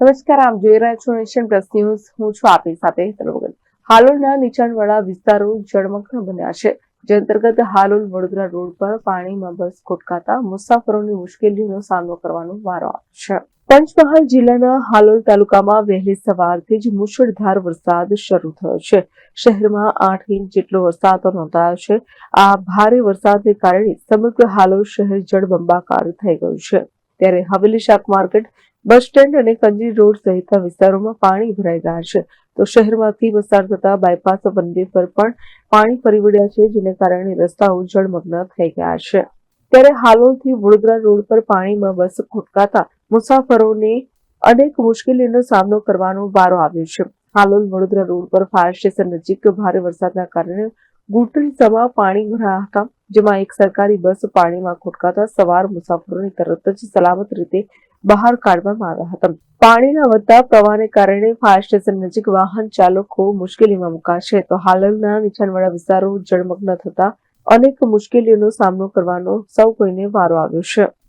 નમસ્કાર, આપ જોઈ રહ્યા છો નેશન પ્લસ ન્યૂઝ. હું છું આપની સાથે તરવગલ હાલોલના નીચાણવાળા વિસ્તારો જળમગ્ન બન્યા છે, જે અંતર્ગત હાલોલ વડોદરા રોડ પર પાણીમાં બસ ખોટકાતા મુસાફરોની મુશ્કેલીનો સામનો કરવાનો વારો છે. પંચમહાલ જિલ્લાના હાલોલ તાલુકામાં વહેલી સવારથી જ મુશળધાર વરસાદ શરૂ થયો છે. શહેરમાં આઠ ઇંચ જેટલો વરસાદ નોંધાયો છે. આ ભારે વરસાદને કારણે સમગ્ર હાલોલ શહેર જળબંબાકાર થઈ ગયું છે. ત્યારે હવેલી શાક માર્કેટ બસ સ્ટેન્ડ અને કંજી રોડ સહિતના વિસ્તારોમાં પાણી ભરાઈ ગયા છે. તો શહેરમાંથી પસાર થતા બાયપાસ વનવે પર પણ પાણી ફરી વળ્યા છે, જેને કારણે રસ્તાઓ જળમગ્ન થઈ ગયા છે. ત્યારે હાલોલથી વડોદરા રોડ પર પાણીમાં બસ ખોટકાતા મુસાફરોને અનેક મુશ્કેલીનો સામનો કરવાનો વારો આવ્યો છે. હાલોલ વડોદરા રોડ પર ફાયર સ્ટેશન નજીક ભારે વરસાદના કારણે ઘૂંટણ પાણી ભરાયા હતા. જેમાં એક સરકારી બસ પાણીમાં ખોટકાતા સવાર મુસાફરોને તરત જ સલામત રીતે બહાર કાઢવામાં આવ્યા હતા. પાણીના વધતા પ્રવાહને કારણે ફાયર સ્ટેશન નજીક વાહન ચાલકો મુશ્કેલીમાં મુકાશે. તો હાલના નીચાણવાળા વિસ્તારો જળમગ્ન થતા અનેક મુશ્કેલીઓનો સામનો કરવાનો સૌ કોઈને વારો આવ્યો છે.